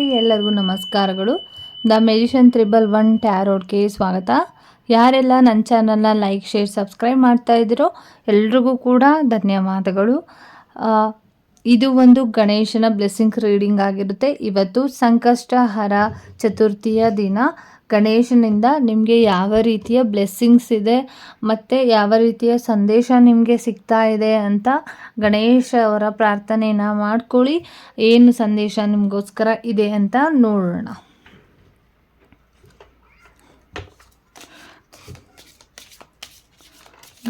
ಎಲ್ಲರಿಗೂ ನಮಸ್ಕಾರಗಳು. The magician triple one ಟ್ಯಾರೋಡ್ಗೆ ಸ್ವಾಗತ. ಯಾರೆಲ್ಲ ನನ್ನ ಚಾನಲ್ನ ಲೈಕ್, ಶೇರ್, ಸಬ್ಸ್ಕ್ರೈಬ್ ಮಾಡ್ತಾ ಇದ್ದೀರೋ ಎಲ್ರಿಗೂ ಕೂಡ ಧನ್ಯವಾದಗಳು. ಇದು ಒಂದು ಗಣೇಶನ ಬ್ಲೆಸ್ಸಿಂಗ್ ರೀಡಿಂಗ್ ಆಗಿರುತ್ತೆ. ಇವತ್ತು ಸಂಕಷ್ಟಹರ ಚತುರ್ಥಿಯ ದಿನ. ಗಣೇಶನಿಂದ ನಿಮಗೆ ಯಾವ ರೀತಿಯ ಬ್ಲೆಸ್ಸಿಂಗ್ಸ್ ಇದೆ ಮತ್ತು ಯಾವ ರೀತಿಯ ಸಂದೇಶ ನಿಮಗೆ ಸಿಗ್ತಾ ಇದೆ ಅಂತ ಗಣೇಶ ಅವರ ಪ್ರಾರ್ಥನೆನ ಮಾಡ್ಕೊಳ್ಳಿ. ಏನು ಸಂದೇಶ ನಿಮಗೋಸ್ಕರ ಇದೆ ಅಂತ ನೋಡೋಣ.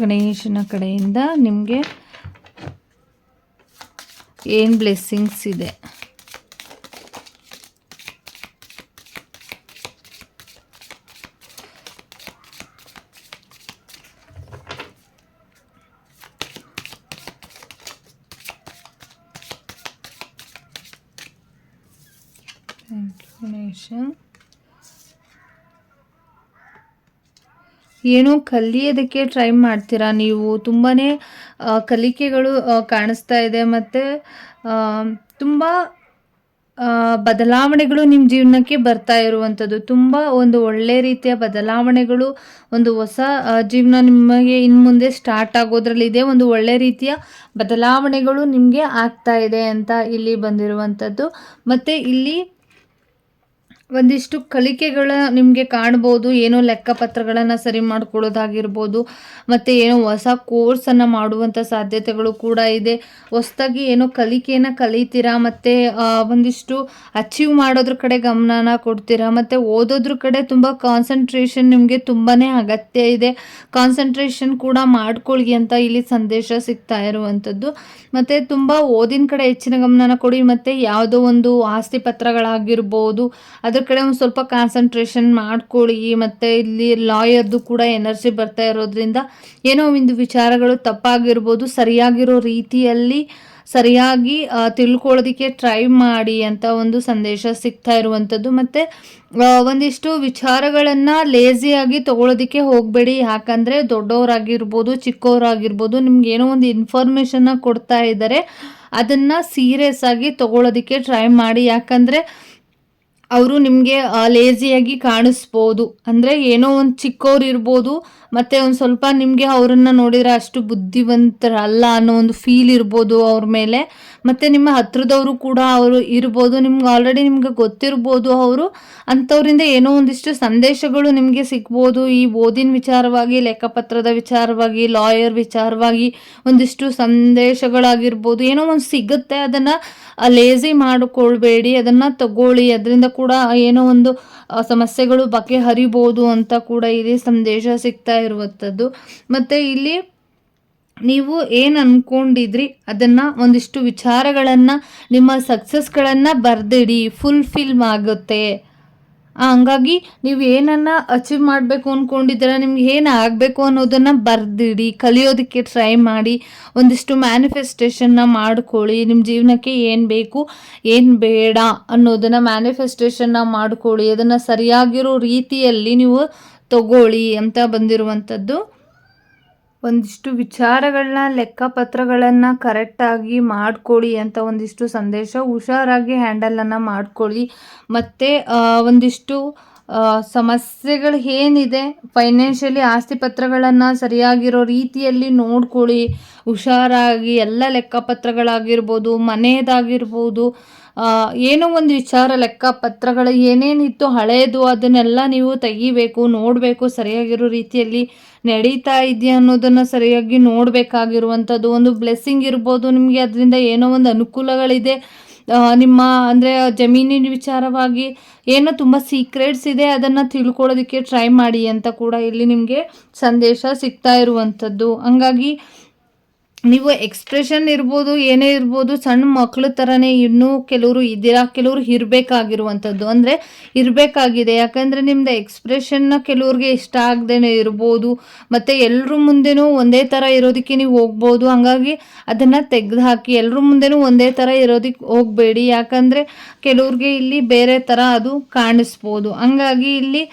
ಗಣೇಶನ ಕಡೆಯಿಂದ ನಿಮಗೆ ಏನು ಬ್ಲೆಸ್ಸಿಂಗ್ಸ್ ಇದೆ? ಗಣೇಶ ಏನೋ ಕಲಿಯೋದಕ್ಕೆ ಟ್ರೈ ಮಾಡ್ತೀರಾ ನೀವು? ತುಂಬಾ ಕಲಿಕೆಗಳು ಕಾಣಿಸ್ತಾ ಇದೆ ಮತ್ತು ತುಂಬ ಬದಲಾವಣೆಗಳು ನಿಮ್ಮ ಜೀವನಕ್ಕೆ ಬರ್ತಾ ಇರುವಂಥದ್ದು. ತುಂಬ ಒಂದು ಒಳ್ಳೆ ರೀತಿಯ ಬದಲಾವಣೆಗಳು, ಒಂದು ಹೊಸ ಜೀವನ ನಿಮಗೆ ಇನ್ನು ಮುಂದೆ ಸ್ಟಾರ್ಟ್ ಆಗೋದ್ರಲ್ಲಿದೆ ಒಂದು ಒಳ್ಳೆ ರೀತಿಯ ಬದಲಾವಣೆಗಳು ನಿಮಗೆ ಆಗ್ತಾ ಇದೆ ಅಂತ ಇಲ್ಲಿ ಬಂದಿರುವಂಥದ್ದು. ಮತ್ತು ಇಲ್ಲಿ ಒಂದಿಷ್ಟು ಕಲಿಕೆಗಳ ನಿಮಗೆ ಕಾಣ್ಬೋದು, ಏನೋ ಲೆಕ್ಕಪತ್ರಗಳನ್ನು ಸರಿ ಮಾಡ್ಕೊಳ್ಳೋದಾಗಿರ್ಬೋದು, ಮತ್ತು ಏನೋ ಹೊಸ ಕೋರ್ಸನ್ನು ಮಾಡುವಂಥ ಸಾಧ್ಯತೆಗಳು ಕೂಡ ಇದೆ. ಹೊಸದಾಗಿ ಏನೋ ಕಲಿಕೆಯನ್ನು ಕಲಿತೀರಾ, ಮತ್ತು ಒಂದಿಷ್ಟು ಅಚೀವ್ ಮಾಡೋದ್ರ ಕಡೆ ಗಮನನ ಕೊಡ್ತೀರಾ, ಮತ್ತು ಓದೋದ್ರ ಕಡೆ ತುಂಬ ಕಾನ್ಸಂಟ್ರೇಷನ್ ನಿಮಗೆ ತುಂಬಾ ಅಗತ್ಯ ಇದೆ. ಕಾನ್ಸಂಟ್ರೇಷನ್ ಕೂಡ ಮಾಡ್ಕೊಳ್ಳಿ ಅಂತ ಇಲ್ಲಿ ಸಂದೇಶ ಸಿಗ್ತಾ ಇರುವಂಥದ್ದು ಮತ್ತು ತುಂಬ ಓದಿನ ಕಡೆ ಹೆಚ್ಚಿನ ಗಮನನ ಕೊಡಿ, ಮತ್ತು ಯಾವುದೋ ಒಂದು ಆಸ್ತಿ ಪತ್ರಗಳಾಗಿರ್ಬೋದು, ಅದ್ರ ಕಡೆ ಒಂದು ಸ್ವಲ್ಪ ಕಾನ್ಸಂಟ್ರೇಷನ್ ಮಾಡ್ಕೊಳ್ಳಿ. ಮತ್ತು ಇಲ್ಲಿ ಲಾಯರ್ದು ಕೂಡ ಎನರ್ಜಿ ಬರ್ತಾ ಇರೋದ್ರಿಂದ ಏನೋ ಒಂದು ವಿಚಾರಗಳು ತಪ್ಪಾಗಿರ್ಬೋದು. ಸರಿಯಾಗಿರೋ ರೀತಿಯಲ್ಲಿ ಸರಿಯಾಗಿ ತಿಳ್ಕೊಳ್ಳೋದಕ್ಕೆ ಟ್ರೈ ಮಾಡಿ ಅಂತ ಒಂದು ಸಂದೇಶ ಸಿಗ್ತಾ ಇರುವಂಥದ್ದು ಮತ್ತು ಒಂದಿಷ್ಟು ವಿಚಾರಗಳನ್ನು ಲೇಸಿಯಾಗಿ ತೊಗೊಳೋದಕ್ಕೆ ಹೋಗಬೇಡಿ. ಯಾಕಂದರೆ ದೊಡ್ಡವರಾಗಿರ್ಬೋದು, ಚಿಕ್ಕವರಾಗಿರ್ಬೋದು, ನಿಮ್ಗೆ ಏನೋ ಒಂದು ಇನ್ಫಾರ್ಮೇಷನ್ನ ಕೊಡ್ತಾ ಇದ್ದಾರೆ. ಅದನ್ನು ಸೀರಿಯಸ್ ಆಗಿ ತೊಗೊಳೋದಕ್ಕೆ ಟ್ರೈ ಮಾಡಿ. ಯಾಕಂದರೆ ಅವರು ನಿಮಗೆ ಲೇಜಿಯಾಗಿ ಕಾಣಿಸ್ಬೋದು. ಅಂದರೆ ಏನೋ ಒಂದು ಚಿಕ್ಕವ್ರು ಇರ್ಬೋದು, ಮತ್ತು ಒಂದು ಸ್ವಲ್ಪ ನಿಮಗೆ ಅವರನ್ನು ನೋಡಿದರೆ ಅಷ್ಟು ಬುದ್ಧಿವಂತರಲ್ಲ ಅನ್ನೋ ಒಂದು ಫೀಲ್ ಇರ್ಬೋದು ಅವ್ರ ಮೇಲೆ. ಮತ್ತು ನಿಮ್ಮ ಹತ್ರದವರು ಕೂಡ ಅವರು ಇರ್ಬೋದು, ನಿಮ್ಗೆ ಆಲ್ರೆಡಿ ನಿಮ್ಗೆ ಗೊತ್ತಿರ್ಬೋದು ಅವರು. ಅಂಥವರಿಂದ ಏನೋ ಒಂದಿಷ್ಟು ಸಂದೇಶಗಳು ನಿಮಗೆ ಸಿಗ್ಬೋದು. ಈ ಓದಿನ ವಿಚಾರವಾಗಿ, ಲೆಕ್ಕಪತ್ರದ ವಿಚಾರವಾಗಿ, ಲಾಯರ್ ವಿಚಾರವಾಗಿ ಒಂದಿಷ್ಟು ಸಂದೇಶಗಳಾಗಿರ್ಬೋದು. ಏನೋ ಒಂದು ಸಿಗುತ್ತೆ, ಅದನ್ನು ಲೇಜಿ ಮಾಡಿಕೊಳ್ಬೇಡಿ, ಅದನ್ನು ತಗೊಳ್ಳಿ. ಅದರಿಂದ ಏನೋ ಒಂದು ಸಮಸ್ಯೆಗಳು ಬಗೆಹರಿಬೋದು ಅಂತ ಕೂಡ ಇಲ್ಲಿ ಸಂದೇಶ ಸಿಗ್ತಾ ಇರುವಂಥದ್ದು. ಮತ್ತು ಇಲ್ಲಿ ನೀವು ಏನು ಅಂದ್ಕೊಂಡಿದ್ರಿ ಅದನ್ನು ಒಂದಿಷ್ಟು ವಿಚಾರಗಳನ್ನು, ನಿಮ್ಮ ಸಕ್ಸಸ್ಗಳನ್ನು ಬರೆದಿಡಿ. ಫುಲ್ಫಿಲ್ ಆಗುತ್ತೆ. ಹಂಗಾಗಿ ನೀವು ಏನನ್ನ ಅಚೀವ್ ಮಾಡಬೇಕು ಅಂದ್ಕೊಂಡಿದ್ದೀರ ನಿಮ್ಗೆ ಏನು ಆಗಬೇಕು ಅನ್ನೋದನ್ನು ಬರೆದಿಡಿ, ಕಲಿಯೋದಕ್ಕೆ ಟ್ರೈ ಮಾಡಿ, ಒಂದಿಷ್ಟು ಮ್ಯಾನಿಫೆಸ್ಟೇಷನ್ನ ಮಾಡ್ಕೊಳ್ಳಿ ನಿಮ್ಮ ಜೀವನಕ್ಕೆ ಏನು ಬೇಕು, ಏನು ಬೇಡ ಅನ್ನೋದನ್ನು ಮ್ಯಾನಿಫೆಸ್ಟೇಷನ್ನ ಮಾಡ್ಕೊಳ್ಳಿ, ಅದನ್ನು ಸರಿಯಾಗಿರೋ ರೀತಿಯಲ್ಲಿ ನೀವು ತಗೊಳ್ಳಿ ಅಂತ ಬಂದಿರುವಂಥದ್ದು. ಒಂದಿಷ್ಟು ವಿಚಾರಗಳನ್ನ ಲೆಕ್ಕಪತ್ರಗಳನ್ನು ಕರೆಕ್ಟಾಗಿ ಮಾಡಿಕೊಳ್ಳಿ ಅಂತ ಒಂದಿಷ್ಟು ಸಂದೇಶ ಹುಷಾರಾಗಿ ಹ್ಯಾಂಡಲನ್ನು ಮಾಡಿಕೊಳ್ಳಿ ಮತ್ತು ಒಂದಿಷ್ಟು ಸಮಸ್ಯೆಗಳು ಏನಿದೆ ಫೈನಾನ್ಷಿಯಲಿ ಆಸ್ತಿ ಪತ್ರಗಳನ್ನು ಸರಿಯಾಗಿರೋ ರೀತಿಯಲ್ಲಿ ನೋಡ್ಕೊಳ್ಳಿ ಹುಷಾರಾಗಿ ಎಲ್ಲ ಲೆಕ್ಕಪತ್ರಗಳಾಗಿರ್ಬೋದು ಮನೆಯದಾಗಿರ್ಬೋದು ಏನೋ ಒಂದು ವಿಚಾರ ಲೆಕ್ಕಪತ್ರಗಳು ಏನೇನಿತ್ತು ಹಳೆಯದು ಅದನ್ನೆಲ್ಲ ನೀವು ತೆಗಿಬೇಕು, ನೋಡಬೇಕು, ಸರಿಯಾಗಿರೋ ರೀತಿಯಲ್ಲಿ ನಡೀತಾ ಇದೆಯಾ ಅನ್ನೋದನ್ನು ಸರಿಯಾಗಿ ನೋಡಬೇಕಾಗಿರುವಂಥದ್ದು. ಒಂದು ಬ್ಲೆಸ್ಸಿಂಗ್ ಇರ್ಬೋದು ನಿಮಗೆ, ಅದರಿಂದ ಏನೋ ಒಂದು ಅನುಕೂಲಗಳಿದೆ. ನಿಮ್ಮ ಅಂದರೆ ಜಮೀನಿನ ವಿಚಾರವಾಗಿ ಏನೋ ತುಂಬ ಸೀಕ್ರೆಟ್ಸ್ ಇದೆ, ಅದನ್ನು ತಿಳ್ಕೊಳ್ಳೋದಕ್ಕೆ ಟ್ರೈ ಮಾಡಿ ಅಂತ ಕೂಡ ಇಲ್ಲಿ ನಿಮಗೆ ಸಂದೇಶ ಸಿಗ್ತಾ ಇರುವಂಥದ್ದು. ಹಂಗಾಗಿ ನೀವು ಎಕ್ಸ್ಪ್ರೆಷನ್ ಇರ್ಬೋದು, ಏನೇ ಇರ್ಬೋದು, ಸಣ್ಣ ಮಕ್ಕಳ ಥರನೇ ಇನ್ನೂ ಕೆಲವರು ಇದ್ದೀರಾ? ಕೆಲವರು ಇರಬೇಕಾಗಿರುವಂಥದ್ದು. ಅಂದರೆ ಇರಬೇಕಾಗಿದೆ. ಯಾಕಂದರೆ ನಿಮ್ಮದು ಎಕ್ಸ್ಪ್ರೆಷನ್ನ ಕೆಲವ್ರಿಗೆ ಇಷ್ಟ ಆಗದೇನೆ ಇರ್ಬೋದು. ಮತ್ತು ಎಲ್ಲರ ಮುಂದೆನೂ ಒಂದೇ ಥರ ಇರೋದಕ್ಕೆ ನೀವು ಹೋಗ್ಬೋದು. ಹಂಗಾಗಿ ಅದನ್ನು ತೆಗೆದು ಹಾಕಿ ಎಲ್ಲರ ಮುಂದೆನೂ ಒಂದೇ ಥರ ಇರೋದಕ್ಕೆ ಹೋಗಬೇಡಿ. ಯಾಕಂದರೆ ಕೆಲವ್ರಿಗೆ ಇಲ್ಲಿ ಬೇರೆ ಥರ ಅದು ಕಾಣಿಸ್ಬೋದು. ಹಂಗಾಗಿ ಇಲ್ಲಿ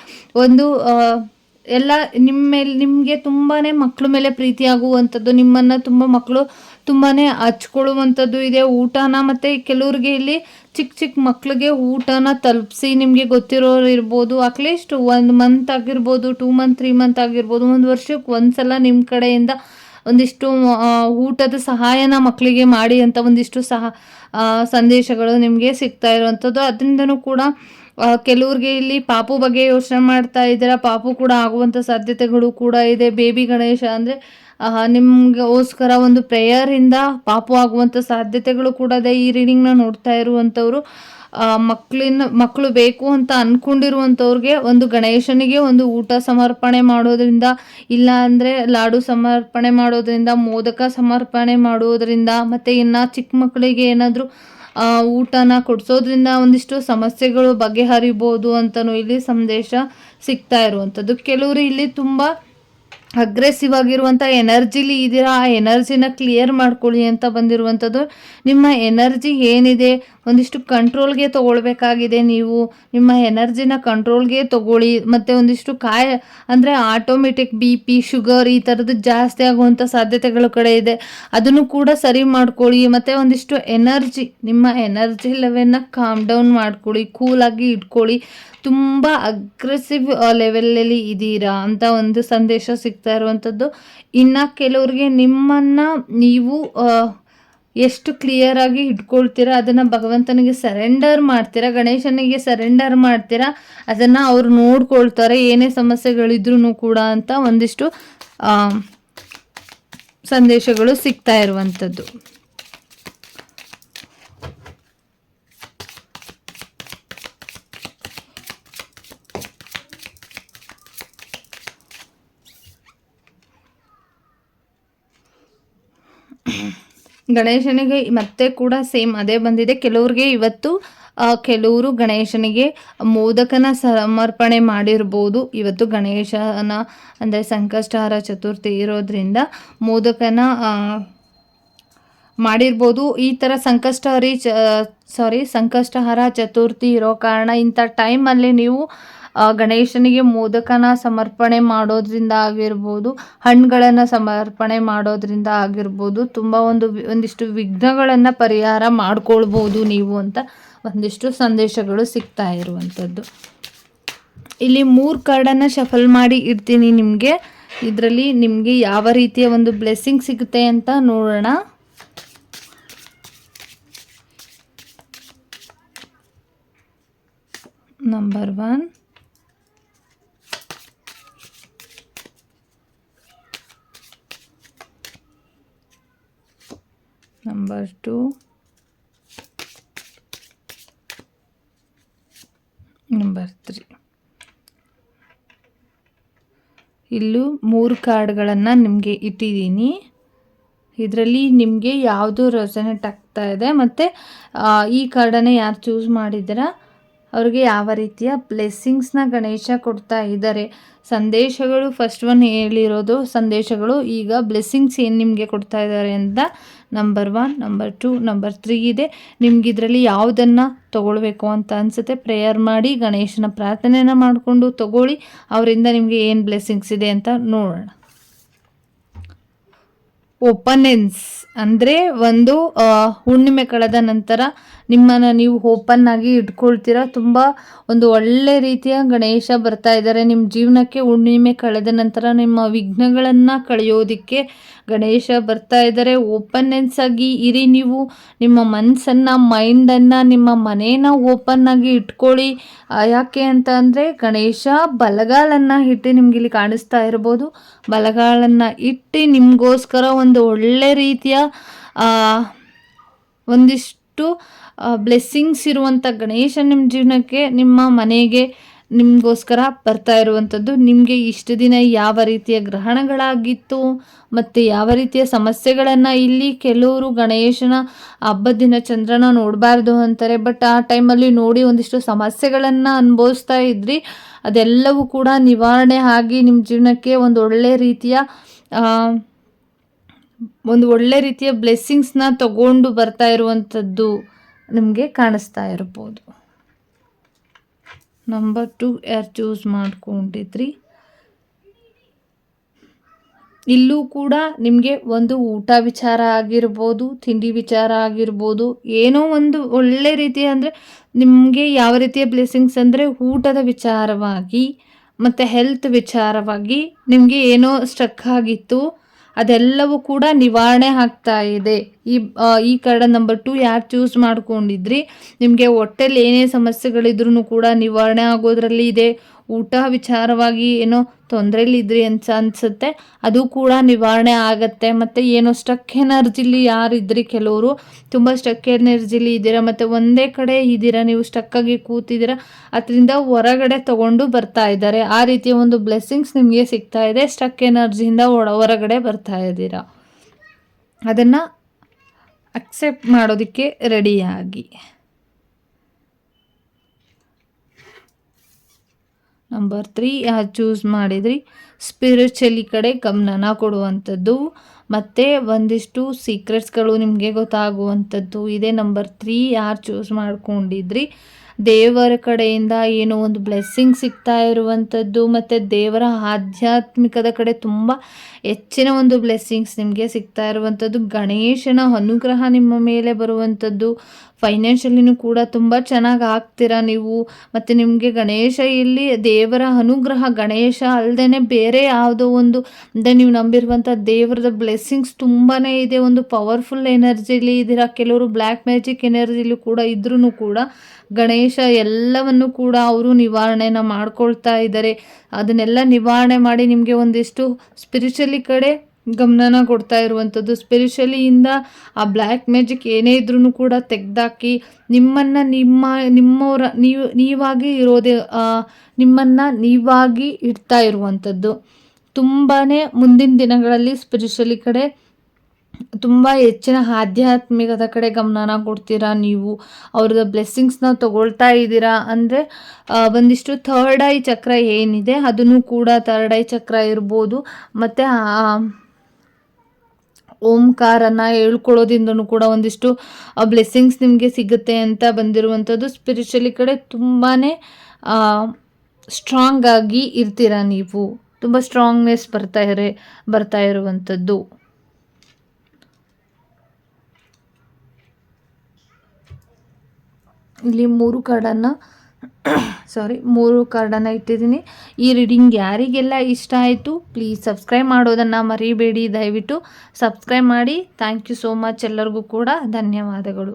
ಒಂದು ಎಲ್ಲ ನಿಮ್ಮ ಮೇಲೆ, ನಿಮಗೆ ತುಂಬಾ ಮಕ್ಕಳ ಮೇಲೆ ಪ್ರೀತಿ ಆಗುವಂಥದ್ದು, ನಿಮ್ಮನ್ನು ತುಂಬ ಮಕ್ಕಳು ತುಂಬಾ ಹಚ್ಕೊಳ್ಳುವಂಥದ್ದು ಇದೆ. ಊಟನ ಮತ್ತು ಕೆಲವ್ರಿಗೆ ಇಲ್ಲಿ ಚಿಕ್ಕ ಚಿಕ್ಕ ಮಕ್ಕಳಿಗೆ ಊಟನ ತಲುಪಿಸಿ ನಿಮಗೆ ಗೊತ್ತಿರೋರು ಇರ್ಬೋದು. ಅಟ್ಲೀಸ್ಟ್ ಒಂದು ಮಂತ್ ಆಗಿರ್ಬೋದು ಟೂ ಮಂತ್ ತ್ರೀ ಮಂತ್ ಆಗಿರ್ಬೋದು. ಒಂದು ವರ್ಷಕ್ಕೆ ಒಂದು ಸಲ ನಿಮ್ಮ ಕಡೆಯಿಂದ ಒಂದಿಷ್ಟು ಊಟದ ಸಹಾಯನ ಮಕ್ಕಳಿಗೆ ಮಾಡಿ ಅಂತ ಒಂದಿಷ್ಟು ಸಹ ಸಂದೇಶಗಳು ನಿಮಗೆ ಸಿಗ್ತಾ ಇರುವಂಥದ್ದು. ಅದರಿಂದನೂ ಕೂಡ ಕೆಲವ್ರಿಗೆ ಇಲ್ಲಿ ಪಾಪು ಬಗ್ಗೆ ಯೋಚನೆ ಮಾಡ್ತಾ ಇದ್ದೀರಾ? ಪಾಪು ಕೂಡ ಆಗುವಂಥ ಸಾಧ್ಯತೆಗಳು ಕೂಡ ಇದೆ. ಬೇಬಿ ಗಣೇಶ ಅಂದರೆ ನಿಮಗೋಸ್ಕರ ಒಂದು ಪ್ರೇಯರಿಂದ ಪಾಪು ಆಗುವಂಥ ಸಾಧ್ಯತೆಗಳು ಕೂಡ ಇದೆ. ಈ ರೀಡಿಂಗ್ನ ನೋಡ್ತಾ ಇರುವಂಥವ್ರು ಮಕ್ಕಳಿನ ಮಕ್ಕಳು ಬೇಕು ಅಂತ ಅಂದ್ಕೊಂಡಿರುವಂಥವ್ರಿಗೆ ಒಂದು ಗಣೇಶನಿಗೆ ಒಂದು ಊಟ ಸಮರ್ಪಣೆ ಮಾಡೋದ್ರಿಂದ, ಇಲ್ಲ ಅಂದರೆ ಲಾಡು ಸಮರ್ಪಣೆ ಮಾಡೋದ್ರಿಂದ, ಮೋದಕ ಸಮರ್ಪಣೆ ಮಾಡೋದ್ರಿಂದ, ಮತ್ತು ಇನ್ನು ಚಿಕ್ಕ ಮಕ್ಕಳಿಗೆ ಏನಾದರೂ ಊಟನ ಕೊಡಿಸೋದ್ರಿಂದ ಒಂದಿಷ್ಟು ಸಮಸ್ಯೆಗಳು ಬಗೆಹರಿಬೋದು ಅಂತಲೂ ಇಲ್ಲಿ ಸಂದೇಶ ಸಿಗ್ತಾ ಇರುವಂಥದ್ದು. ಕೆಲವರು ಇಲ್ಲಿ ತುಂಬ ಅಗ್ರೆಸಿವ್ ಆಗಿರುವಂಥ ಎನರ್ಜಿಲಿ ಇದ್ದೀರಾ ಆ ಎನರ್ಜಿನ ಕ್ಲಿಯರ್ ಮಾಡ್ಕೊಳ್ಳಿ ಅಂತ ಬಂದಿರುವಂಥದ್ದು. ನಿಮ್ಮ ಎನರ್ಜಿ ಏನಿದೆ? ಒಂದಿಷ್ಟು ಕಂಟ್ರೋಲ್ಗೆ ತಗೊಳ್ಬೇಕಾಗಿದೆ ನೀವು. ನಿಮ್ಮ ಎನರ್ಜಿನ ಕಂಟ್ರೋಲ್ಗೆ ತಗೊಳ್ಳಿ. ಮತ್ತು ಒಂದಿಷ್ಟು ಕಾಯ, ಅಂದರೆ ಆಟೋಮೆಟಿಕ್ ಬಿ ಪಿ ಶುಗರ್ ಈ ಥರದ್ದು ಜಾಸ್ತಿ ಆಗುವಂಥ ಸಾಧ್ಯತೆಗಳ ಕಡೆ ಇದೆ. ಅದನ್ನು ಕೂಡ ಸರಿ ಮಾಡ್ಕೊಳ್ಳಿ. ಮತ್ತು ಒಂದಿಷ್ಟು ಎನರ್ಜಿ ನಿಮ್ಮ ಎನರ್ಜಿ ಲೆವೆಲ್ನ ಕಾಮ್ ಡೌನ್ ಮಾಡ್ಕೊಳ್ಳಿ. ಕೂಲಾಗಿ ಇಟ್ಕೊಳ್ಳಿ. ತುಂಬ ಅಗ್ರೆಸಿವ್ ಲೆವೆಲಲ್ಲಿ ಇದ್ದೀರಾ ಅಂತ ಒಂದು ಸಂದೇಶ ಸಿಗ್ತಾ ಇರುವಂಥದ್ದು ಇನ್ನು ಕೆಲವ್ರಿಗೆ ನಿಮ್ಮನ್ನು ನೀವು ಎಷ್ಟು ಕ್ಲಿಯರಾಗಿ ಇಟ್ಕೊಳ್ತೀರಾ, ಅದನ್ನು ಭಗವಂತನಿಗೆ ಸರೆಂಡರ್ ಮಾಡ್ತೀರಾ, ಗಣೇಶನಿಗೆ ಸರೆಂಡರ್ ಮಾಡ್ತೀರಾ, ಅದನ್ನು ಅವ್ರು ನೋಡ್ಕೊಳ್ತಾರೆ, ಏನೇ ಸಮಸ್ಯೆಗಳಿದ್ರೂ ಕೂಡ ಅಂತ ಒಂದಿಷ್ಟು ಸಂದೇಶಗಳು ಸಿಗ್ತಾ ಇರುವಂಥದ್ದು ಗಣೇಶನಿಗೆ ಮತ್ತೆ ಕೂಡ ಸೇಮ್ ಅದೇ ಬಂದಿದೆ. ಕೆಲವ್ರಿಗೆ ಇವತ್ತು ಕೆಲವರು ಗಣೇಶನಿಗೆ ಮೋದಕನ ಸಮರ್ಪಣೆ ಮಾಡಿರ್ಬೋದು. ಇವತ್ತು ಗಣೇಶನ, ಅಂದರೆ ಸಂಕಷ್ಟಹಾರ ಚತುರ್ಥಿ ಇರೋದ್ರಿಂದ ಮೋದಕನ ಮಾಡಿರ್ಬೋದು. ಈ ಥರ ಸಂಕಷ್ಟಹರಿ ಚ ಸಾರಿ ಸಂಕಷ್ಟಹಾರ ಚತುರ್ಥಿ ಇರೋ ಕಾರಣ ಇಂಥ ಟೈಮಲ್ಲಿ ನೀವು ಗಣೇಶನಿಗೆ ಮೋದಕನ ಸಮರ್ಪಣೆ ಮಾಡೋದ್ರಿಂದ ಆಗಿರ್ಬೋದು, ಹಣ್ಣುಗಳನ್ನು ಸಮರ್ಪಣೆ ಮಾಡೋದ್ರಿಂದ ಆಗಿರ್ಬೋದು, ತುಂಬ ಒಂದು ಒಂದಿಷ್ಟು ವಿಘ್ನಗಳನ್ನು ಪರಿಹಾರ ಮಾಡ್ಕೊಳ್ಬೋದು ನೀವು ಅಂತ ಒಂದಿಷ್ಟು ಸಂದೇಶಗಳು ಸಿಗ್ತಾ ಇರುವಂಥದ್ದು. ಇಲ್ಲಿ ಮೂರು ಕಾರ್ಡನ್ನು ಶಫಲ್ ಮಾಡಿ ಇರ್ತೀನಿ ನಿಮಗೆ. ಇದರಲ್ಲಿ ನಿಮಗೆ ಯಾವ ರೀತಿಯ ಒಂದು ಬ್ಲೆಸ್ಸಿಂಗ್ ಸಿಗುತ್ತೆ ಅಂತ ನೋಡೋಣ. Number one number 2 number three ಇಲ್ಲೂ ಮೂರು ಕಾರ್ಡ್ಗಳನ್ನು ನಿಮಗೆ ಇಟ್ಟಿದ್ದೀನಿ. ಇದರಲ್ಲಿ ನಿಮಗೆ ಯಾವುದು ರೆಸನೆಟ್ ಆಗ್ತಾ ಇದೆ ಮತ್ತು ಈ ಕಾರ್ಡನ್ನು ಯಾರು ಚೂಸ್ ಮಾಡಿದ್ದೀರಾ? ಅವ್ರಿಗೆ ಯಾವ ರೀತಿಯ ಬ್ಲೆಸ್ಸಿಂಗ್ಸ್ನ ಗಣೇಶ ಕೊಡ್ತಾ ಇದ್ದಾರೆ. ಸಂದೇಶಗಳು ಫಸ್ಟ್ ಒನ್ ಹೇಳಿರೋದು, ಸಂದೇಶಗಳು ಈಗ ಬ್ಲೆಸ್ಸಿಂಗ್ಸ್ ಏನು ನಿಮಗೆ ಕೊಡ್ತಾ ಇದ್ದಾರೆ ಅಂತ number one number two number three ಇದೆ. ನಿಮ್ಗೆ ಇದರಲ್ಲಿ ಯಾವುದನ್ನು ತೊಗೊಳ್ಬೇಕು ಅಂತ ಅನಿಸುತ್ತೆ ಪ್ರೇಯರ್ ಮಾಡಿ ಗಣೇಶನ ಪ್ರಾರ್ಥನೆಯನ್ನು ಮಾಡಿಕೊಂಡು ತಗೊಳ್ಳಿ. ಅವರಿಂದ ನಿಮಗೆ ಏನು ಬ್ಲೆಸ್ಸಿಂಗ್ಸ್ ಇದೆ ಅಂತ ನೋಡೋಣ. ಓಪನೆನ್ಸ್ ಅಂದರೆ ಒಂದು ಹುಣ್ಣಿಮೆ ಕಳೆದ ನಂತರ ನಿಮ್ಮನ್ನು ನೀವು ಓಪನ್ ಆಗಿ ಇಟ್ಕೊಳ್ತೀರಾ. ತುಂಬ ಒಂದು ಒಳ್ಳೆ ರೀತಿಯ ಗಣೇಶ ಬರ್ತಾ ಇದ್ದಾರೆ. ನಿಮ್ಮ ಜೀವನಕ್ಕೆ ಹುಣ್ಣಿಮೆ ಕಳೆದ ನಂತರ ನಿಮ್ಮ ವಿಘ್ನಗಳನ್ನು ಕಳೆಯೋದಕ್ಕೆ ಗಣೇಶ ಬರ್ತಾ ಇದ್ದಾರೆ. ಓಪನ್ನೆನ್ಸ್ ಆಗಿ ಇರಿ ನೀವು. ನಿಮ್ಮ ಮನಸ್ಸನ್ನು ಮೈಂಡನ್ನು ನಿಮ್ಮ ಮನೇನ ಓಪನ್ ಆಗಿ ಇಟ್ಕೊಳ್ಳಿ. ಯಾಕೆ ಅಂತ ಅಂದರೆ ಗಣೇಶ ಬಲಗಾಲನ್ನು ಇಟ್ಟು ನಿಮ್ಗೆ ಇಲ್ಲಿ ಕಾಣಿಸ್ತಾ ಇರ್ಬೋದು. ಬಲಗಾಲನ್ನು ಇಟ್ಟು ನಿಮಗೋಸ್ಕರ ಒಂದು ಒಳ್ಳೆ ರೀತಿಯ ಒಂದಿಷ್ಟು ಬ್ಲೆಸ್ಸಿಂಗ್ಸ್ ಇರುವಂಥ ಗಣೇಶ ನಿಮ್ಮ ಜೀವನಕ್ಕೆ ನಿಮ್ಮ ಮನೆಗೆ ನಿಮಗೋಸ್ಕರ ಬರ್ತಾ ಇರುವಂಥದ್ದು ನಿಮಗೆ ಇಷ್ಟು ದಿನ ಯಾವ ರೀತಿಯ ಗ್ರಹಣಗಳಾಗಿತ್ತು ಮತ್ತು ಯಾವ ರೀತಿಯ ಸಮಸ್ಯೆಗಳನ್ನು ಇಲ್ಲಿ ಕೆಲವರು ಗಣೇಶನ ಹಬ್ಬದ ದಿನ ಚಂದ್ರನ ನೋಡಬಾರ್ದು ಅಂತಾರೆ. ಬಟ್ ಆ ಟೈಮಲ್ಲಿ ನೋಡಿ ಒಂದಿಷ್ಟು ಸಮಸ್ಯೆಗಳನ್ನು ಅನುಭವಿಸ್ತಾ ಇದ್ರಿ. ಅದೆಲ್ಲವೂ ಕೂಡ ನಿವಾರಣೆ ಆಗಿ ನಿಮ್ಮ ಜೀವನಕ್ಕೆ ಒಂದು ಒಳ್ಳೆ ರೀತಿಯ ಒಂದು ಒಳ್ಳೆ ರೀತಿಯ ಬ್ಲೆಸ್ಸಿಂಗ್ಸ್ನ ತಗೊಂಡು ಬರ್ತಾ ಇರುವಂಥದ್ದು ನಿಮಗೆ ಕಾಣಿಸ್ತಾ ಇರ್ಬೋದು. ನಂಬರ್ ಟು ಯಾರು ಚೂಸ್ ಮಾಡ್ಕೊಂಡಿದ್ರಿ. ಇಲ್ಲೂ ಕೂಡ ನಿಮಗೆ ಒಂದು ಊಟ ವಿಚಾರ ಆಗಿರ್ಬೋದು, ತಿಂಡಿ ವಿಚಾರ ಆಗಿರ್ಬೋದು, ಏನೋ ಒಂದು ಒಳ್ಳೆ ರೀತಿಯ ಅಂದರೆ ನಿಮಗೆ ಯಾವ ರೀತಿಯ ಬ್ಲೆಸ್ಸಿಂಗ್ಸ್ ಅಂದರೆ ಊಟದ ವಿಚಾರವಾಗಿ ಮತ್ತು ಹೆಲ್ತ್ ವಿಚಾರವಾಗಿ ನಿಮಗೆ ಏನೋ ಸ್ಟ್ರಕ್ ಆಗಿತ್ತು. ಅದೆಲ್ಲವೂ ಕೂಡ ನಿವಾರಣೆ ಆಗ್ತಾ ಇದೆ. ಈ ಈ ಕಾರ್ಡ್ ನಂಬರ್ ಟು ಯಾರು ಚೂಸ್ ಮಾಡ್ಕೊಂಡಿದ್ರಿ? ನಿಮಗೆ ಹೊಟ್ಟೆಲಿ ಏನೇ ಸಮಸ್ಯೆಗಳಿದ್ರೂ ಕೂಡ ನಿವಾರಣೆ ಆಗೋದ್ರಲ್ಲಿ ಇದೆ. ಊಟ ವಿಚಾರವಾಗಿ ಏನೋ ತೊಂದರೆಲಿದ್ರಿ ಅಂತ ಅನಿಸುತ್ತೆ. ಅದು ಕೂಡ ನಿವಾರಣೆ ಆಗುತ್ತೆ. ಮತ್ತು ಏನೋ ಸ್ಟಕ್ ಎನರ್ಜಿಲಿ ಯಾರಿದ್ರಿ ಕೆಲವರು? ತುಂಬ ಸ್ಟಕ್ ಎನರ್ಜಿಲಿ ಇದ್ದೀರಾ? ಮತ್ತು ಒಂದೇ ಕಡೆ ಇದ್ದೀರಾ? ನೀವು ಸ್ಟಕ್ಕಾಗಿ ಕೂತಿದ್ದೀರಾ? ಅದರಿಂದ ಹೊರಗಡೆ ತಗೊಂಡು ಬರ್ತಾ ಇದ್ದಾರೆ. ಆ ರೀತಿಯ ಒಂದು ಬ್ಲೆಸ್ಸಿಂಗ್ಸ್ ನಿಮಗೆ ಸಿಗ್ತಾ ಇದೆ. ಸ್ಟಕ್ ಎನರ್ಜಿಯಿಂದ ಹೊರಗಡೆ ಬರ್ತಾ ಇದ್ದೀರಾ? ಅದನ್ನು ಅಕ್ಸೆಪ್ಟ್ ಮಾಡೋದಕ್ಕೆ ರೆಡಿಯಾಗಿ ನಂಬರ್ ತ್ರೀ ಯಾರು ಚೂಸ್ ಮಾಡಿದ್ರಿ. ಸ್ಪಿರಿಚುವಲಿ ಕಡೆ ಗಮನನ ಕೊಡುವಂಥದ್ದು. ಮತ್ತು ಒಂದಿಷ್ಟು ಸೀಕ್ರೆಟ್ಸ್ಗಳು ನಿಮಗೆ ಗೊತ್ತಾಗುವಂಥದ್ದು. ಇದೇ ನಂಬರ್ ತ್ರೀ ಯಾರು ಚೂಸ್ ಮಾಡ್ಕೊಂಡಿದ್ರಿ? ದೇವರ ಕಡೆಯಿಂದ ಏನೋ ಒಂದು ಬ್ಲೆಸ್ಸಿಂಗ್ ಸಿಗ್ತಾ ಇರುವಂಥದ್ದು ಮತ್ತು ದೇವರ ಆಧ್ಯಾತ್ಮಿಕದ ಕಡೆ ತುಂಬ ಹೆಚ್ಚಿನ ಒಂದು ಬ್ಲೆಸ್ಸಿಂಗ್ಸ್ ನಿಮಗೆ ಸಿಗ್ತಾ ಇರುವಂಥದ್ದು. ಗಣೇಶನ ಅನುಗ್ರಹ ನಿಮ್ಮ ಮೇಲೆ ಬರುವಂಥದ್ದು. ಫೈನಾನ್ಷಿಯಲಿನೂ ಕೂಡ ತುಂಬ ಚೆನ್ನಾಗಿ ಆಗ್ತೀರಾ ನೀವು? ಮತ್ತು ನಿಮಗೆ ಗಣೇಶ ಇಲ್ಲಿ ದೇವರ ಅನುಗ್ರಹ, ಗಣೇಶ ಅಲ್ಲದೇ ಬೇರೆ ಯಾವುದೋ ಒಂದು, ಅಂದರೆ ನೀವು ನಂಬಿರುವಂಥ ದೇವರದ ಬ್ಲೆಸ್ಸಿಂಗ್ಸ್ ತುಂಬಾ ಇದೆ. ಒಂದು ಪವರ್ಫುಲ್ ಎನರ್ಜಿಲಿ ಇದ್ದೀರಾ? ಕೆಲವರು ಬ್ಲ್ಯಾಕ್ ಮ್ಯಾಜಿಕ್ ಎನರ್ಜಿಲಿ ಕೂಡ ಇದ್ರೂ ಕೂಡ ಗಣೇಶ ಎಲ್ಲವನ್ನು ಕೂಡ ಅವರು ನಿವಾರಣೆನ ಮಾಡ್ಕೊಳ್ತಾ ಇದ್ದಾರೆ. ಅದನ್ನೆಲ್ಲ ನಿವಾರಣೆ ಮಾಡಿ ನಿಮಗೆ ಒಂದಿಷ್ಟು ಸ್ಪಿರಿಚುಲಿ ಕಡೆ ಗಮನನ ಕೊಡ್ತಾ ಇರುವಂಥದ್ದು. ಸ್ಪಿರಿಚುಲಿಯಿಂದ ಆ ಬ್ಲ್ಯಾಕ್ ಮ್ಯಾಜಿಕ್ ಏನೇ ಇದ್ರೂ ಕೂಡ ತೆಗೆದಾಕಿ ನಿಮ್ಮನ್ನು ನಿಮ್ಮ, ನಿಮ್ಮವರ, ನೀವು, ನೀವಾಗಿ ಇರೋದೇ ನಿಮ್ಮನ್ನು ನೀವಾಗಿ ಇಡ್ತಾ ಇರುವಂಥದ್ದು. ತುಂಬಾ ಮುಂದಿನ ದಿನಗಳಲ್ಲಿ ಸ್ಪಿರಿಚುವಲಿ ಕಡೆ ತುಂಬ ಹೆಚ್ಚಿನ ಆಧ್ಯಾತ್ಮಿಕದ ಕಡೆ ಗಮನನ ಕೊಡ್ತೀರಾ ನೀವು? ಅವ್ರದ್ದು ಬ್ಲೆಸ್ಸಿಂಗ್ಸ್ನ ತಗೊಳ್ತಾ ಇದ್ದೀರಾ? ಅಂದರೆ ಒಂದಿಷ್ಟು ಥರ್ಡ್ ಐ ಚಕ್ರ ಏನಿದೆ, ಅದನ್ನು ಕೂಡ ಥರ್ಡ್ ಐ ಚಕ್ರ ಇರ್ಬೋದು. ಮತ್ತು ಓಂಕಾರನ ಹೇಳ್ಕೊಳ್ಳೋದ್ರಿಂದನೂ ಕೂಡ ಒಂದಿಷ್ಟು ಬ್ಲೆಸ್ಸಿಂಗ್ಸ್ ನಿಮಗೆ ಸಿಗುತ್ತೆ ಅಂತ ಬಂದಿರುವಂಥದ್ದು. ಸ್ಪಿರಿಚುವಲಿ ಕಡೆ ತುಂಬಾ ಸ್ಟ್ರಾಂಗ್ ಆಗಿ ಇರ್ತೀರಾ ನೀವು? ತುಂಬ ಸ್ಟ್ರಾಂಗ್ನೆಸ್ ಬರ್ತಾ ಇರ, ಬರ್ತಾ ಇರುವಂಥದ್ದು. ಇಲ್ಲಿ ಮೂರು ಕಾರ್ಡನ್ನು ಸಾರಿ ಮೂರು ಕಾರ್ಡನ್ನು ಇಟ್ಟಿದ್ದೀನಿ. ಈ ರೀಡಿಂಗ್ ಯಾರಿಗೆಲ್ಲ ಇಷ್ಟ ಆಯಿತು ಪ್ಲೀಸ್ ಸಬ್ಸ್ಕ್ರೈಬ್ ಮಾಡೋದನ್ನು ಮರಿಬೇಡಿ. ದಯವಿಟ್ಟು ಸಬ್ಸ್ಕ್ರೈಬ್ ಮಾಡಿ. ಥ್ಯಾಂಕ್ ಯು ಸೋ ಮಚ್ ಎಲ್ಲರಿಗೂ ಕೂಡ. ಧನ್ಯವಾದಗಳು.